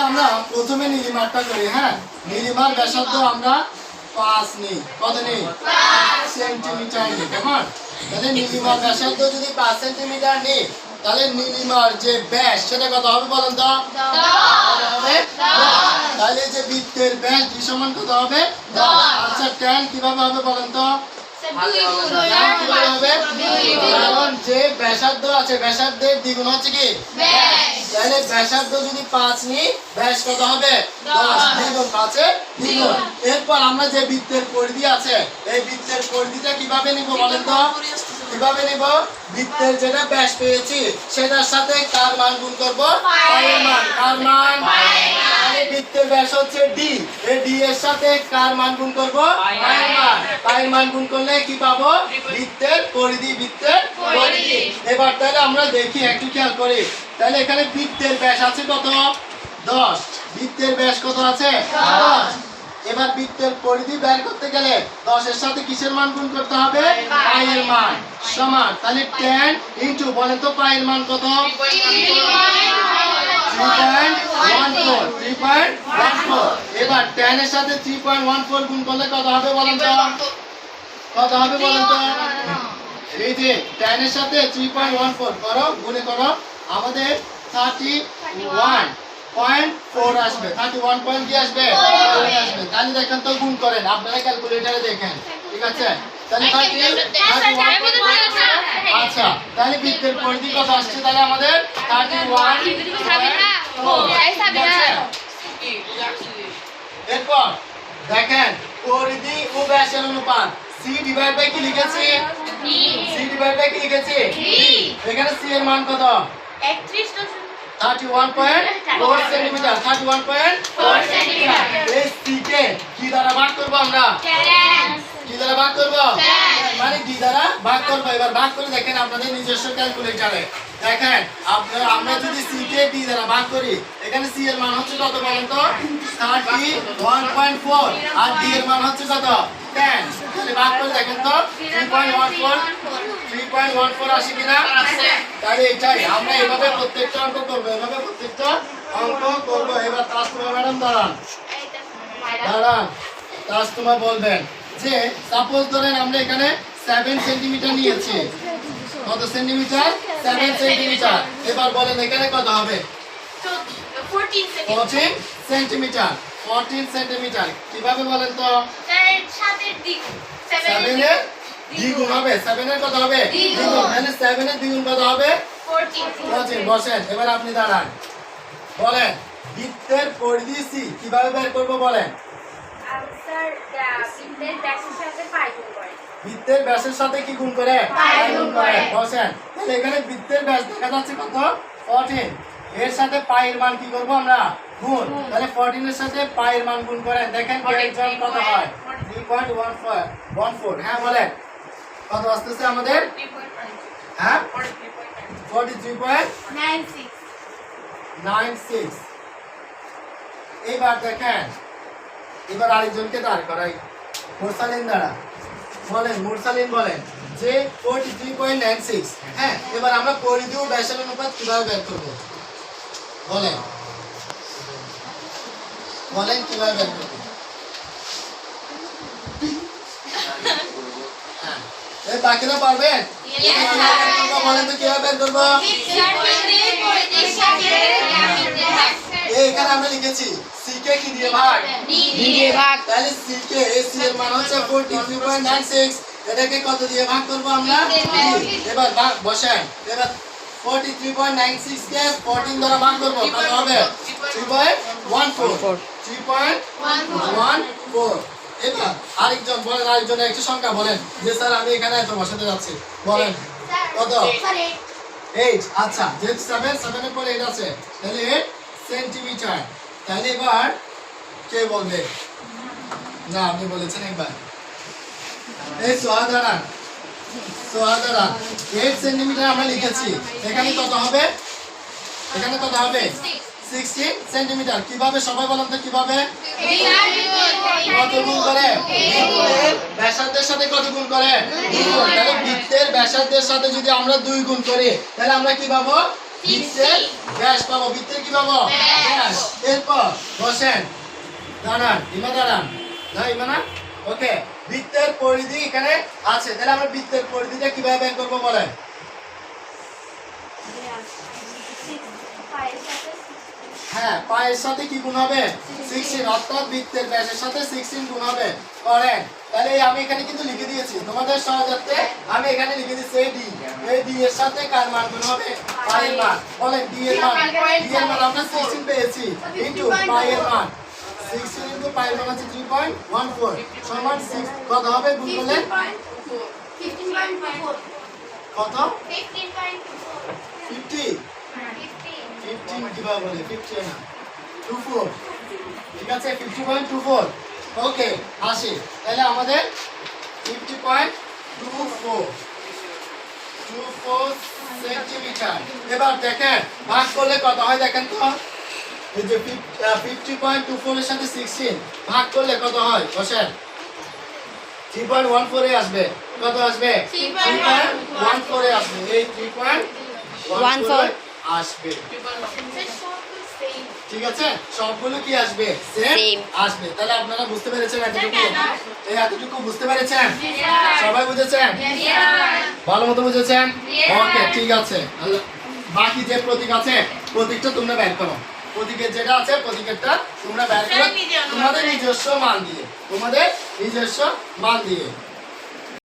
আমরা প্রথমে নীলিমারটা করি হ্যাঁ? নীলিমার ব্যাসার্ধ আমরা পাঁচ নিই। কত নিই? সেন্টিমিটার নিই, কেমন? তাহলে নীলিমার ব্যাসার্ধ যদি পাঁচ সেন্টিমিটার নিই, তাহলে নীলিমার যে ব্যাস, সেটা কত হবে বলেন তো? তাহলে যে বৃত্তের ব্যাস সমান কত হবে? আচ্ছা ট্যান কীভাবে হবে বলেন তো? কারণ যে ব্যাসার্ধ আছে ব্যাসার্ধের দ্বিগুণ হচ্ছে কি? তাহলে ব্যাসার্ধ যদি পাঁচ নিই ব্যাস কত হবে? দশ। দ্বিগুণ পাঁচে দ্বিগুণ। এরপর আমরা যে বৃত্তের পরিধি আছে এই বৃত্তের পরিধিটা কীভাবে নিব বলেন তো? কীভাবে নিব? বৃত্তের যেটা ব্যাস পেয়েছি সেটার সাথে কার মান গুণ করব? পায়ের মান। কার মান? বৃত্তের ব্যাস হচ্ছে ডি। এই ডি এর সাথে কার মান গুণ করব? পায়ের মান গুণ করলে কি পাবো? বৃত্তের পরিধি বৃত্তের পরিধি। এবার তাহলে আমরা দেখি একটু খেয়াল করি। তাহলে এখানে বৃত্তের ব্যাস আছে কত? দশ। বৃত্তের ব্যাস কত আছে? দশ। এবার বৃত্তের পরিধি বের করতে গেলে দশের সাথে কিসের মান গুণ করতে হবে? পায়ের মান। সমান। তাহলে টেন ইন্টু বলেন তো পায়ের মান কত? এবার টেন এর সাথে থ্রি পয়েন্ট ওয়ান ফোর গুণ করলে কত হবে বলেন তো? কত হবে বলেন তো। এই যে টেন এর সাথে থ্রি পয়েন্ট ওয়ান ফোর করো গুণে করো আমাদের থার্টি ওয়ান পয়েন্ট ফোর আসবে। থার্টি ওয়ান পয়েন্ট কি আসবে? আসবে। তাহলে দেখেন তো গুণ করেন। আপনারা ক্যালকুলেটারে দেখেন। ঠিক আছে? তাহলে আচ্ছা তাহলে বৃত্তের পরিধি কত আসছে? তাহলে আমাদের থার্টি ওয়ান এরপর দেখেন পরিধি ও ব্যাসের অনুপাত। সি ডিভাইড বাই কি লিখেছি? সি ডিভাইড বাই কি লিখেছি? এখানে সি এর মান কত? Thirty one point four centimetre one point এই সি কে কি দ্বারা ভাগ করব আমরা? কি দ্বারা ভাগ করব? মানে কি দ্বারা? ভাগ করব। এবার ভাগ করে দেখেন আপনাদের নিজস্ব ক্যালকুলেটারে দেখেন আমরা যদি সি কে ডি দ্বারা ভাগ করি এখানে সি এর মান হচ্ছে কত বলেন তো? থার্টি ওয়ান পয়েন্ট ফোর আর ডি এর মান হচ্ছে কত টেন তাহলে ভাগ করে দেখেন তো three point one four three point one four আসে কিনা? তাহলে এটাই আমরা এভাবে প্রত্যেকটা অঙ্ক করব এভাবে প্রত্যেকটা অঙ্ক করব। এবার তোমার ম্যাডাম দাঁড়ান। দাঁড়ান তাজ তোমার বলবেন যে সাপোজ ধরেন আমরা এখানে সেভেন সেন্টিমিটার নিয়েছি। কত সেন্টিমিটার? Seven centimetre. এবার বলেন এখানে কত হবে? Fourteen centimetre. Fourteen centimetre. কীভাবে বলেন তো? সেভেনের দ্বিগুণ হবে। সেভেনের কত হবে? দ্বিগুণ। তাহলে সেভেনের দ্বিগুণ কত হবে? বসেন বসেন এবার আপনি দাঁড়ান। বলেন বৃত্তের পরিধি সি কীভাবে বের করব বলেন? বৃত্তের ব্যাসের সাথে কি ব্যাসের সাথে কি গুণ করে। বসেন। তাহলে এখানে বৃত্তের ব্যাস দেখা যাচ্ছে কত? 14 এর সাথে পায়ের মান কি করব আমরা? গুণ। তাহলে 14 এর সাথে পায়ের মান গুণ করেন। দেখেন কত হয়? 3.14 14 হ্যাঁ বলেন। কত আসতেছে আমাদের? হ্যাঁ? 43.96 এইবার দেখেন। এবার আরেকজনকে দাঁড় করাই। মুরসালিন দ্বারা বলেন মুরসালিন বলেন যে forty three point nine six হ্যাঁ এবার আমরা পরিধি ও ব্যাসের অনুপাত কীভাবে বের করব? বলেন। বলেন কীভাবে বের করব? হ্যাঁ বাকিরা পারবেন? বলেন তো কীভাবে বের করব? এখানে আমরা লিখেছি সি কে দিয়ে ভাগ? তাহলে সি কে এই সি এর মান হচ্ছে 43.96 এটাকে কত দিয়ে ভাগ করব আমরা? এবার ভাগ বসান। এবার 43.96 কে 14 দ্বারা ভাগ করব কত হবে 3.14 3.14 এবার আরেকজন বলেন আরেকজন একটা সংখ্যা বলেন। যে স্যার আমি এখানে এত বসাতে যাচ্ছি। বলেন কত? 8 আচ্ছা যেহেতু 7 7 এর পরে 8 আছে তাহলে 8 সেন্টিমিটার। তাহলে এবার কে বলবে? না, আপনি বলেছেন একবার। এই সোহা দাঁড়ান সোহা দাঁড়ান 8 সেন্টিমিটার আমরা লিখেছি। এখানে কত হবে? এখানে কত হবে? 16 সেন্টিমিটার কীভাবে সবাই বলেন তো কীভাবে? কত গুণ করে? ব্যাসার্ধের সাথে কত গুণ করে বৃত্তের ব্যাসার্ধের সাথে যদি আমরা দুই গুণ করি, তাহলে আমরা কি পাবো? বৃত্তের ব্যাস পাবো বৃত্তের কি পাবো ব্যাস এরপর বসেন। দাঁড়ান ইমা দাঁড়ান। না ইমা না? ওকে বৃত্তের পরিধি এখানে আছে। তাহলে আমরা বৃত্তের পরিধিটা কীভাবে বের করব বলেন? হ্যাঁ পায়ের সাথে কি গুণ হবে? সিক্সটিন অর্থাৎ বৃত্তের ব্যাসের সাথে সিক্সটিন গুণ হবে। করেন। তাহলে আমি এখানে কিন্তু লিখে দিয়েছি। তোমাদের সহজার্থে আমি এখানে লিখে দিচ্ছি এই ডি এই ডি এর সাথে কার মান গুণ হবে? পায়ের মান। বলেন ডি এর মান। ডি এর মান আমরা সিক্সটিন পেয়েছি। ইন্টু পায়ের মান। সিক্সটিন ইন্টু পায়ের মান আছে থ্রি পয়েন্ট ওয়ান ফোর সমান সিক্স কত হবে? গুণ করলে? কত? ফিফটি ফিফটিন কীভাবে বলে? ফিফটি না। টু ফোর ঠিক আছে? Fifty point two four okay আসি। তাহলে আমাদের fifty point two four two four centimetre এবার দেখেন ভাগ করলে কত হয় দেখেন তো? এই যে ফিফটি পয়েন্ট টু ফোরের সাথে সিক্সটিন ভাগ করলে কত হয়? বসেন। থ্রি পয়েন্ট ওয়ান ফোরে আসবে। কত আসবে? থ্রি পয়েন্ট ওয়ান ফোরে আসবে। এই থ্রি পয়েন্ট ওয়ান 14 ফোর আসবে। ঠিক আছে? সবগুলো কি আসবে? সেম আসবে। তাহলে আপনারা বুঝতে পেরেছেন এতটুকু। এই এতটুকু বুঝতে পেরেছেন? সবাই বুঝেছেন? ভালো মতো বুঝেছেন? ওকে ঠিক আছে। বাকি যে প্রতীক আছে প্রতীকটা তোমরা বের করো। প্রতীকের যেটা আছে প্রতীকেরটা তোমরা বের করো তোমাদের নিজস্ব মান দিয়ে তোমাদের নিজস্ব মান দিয়ে।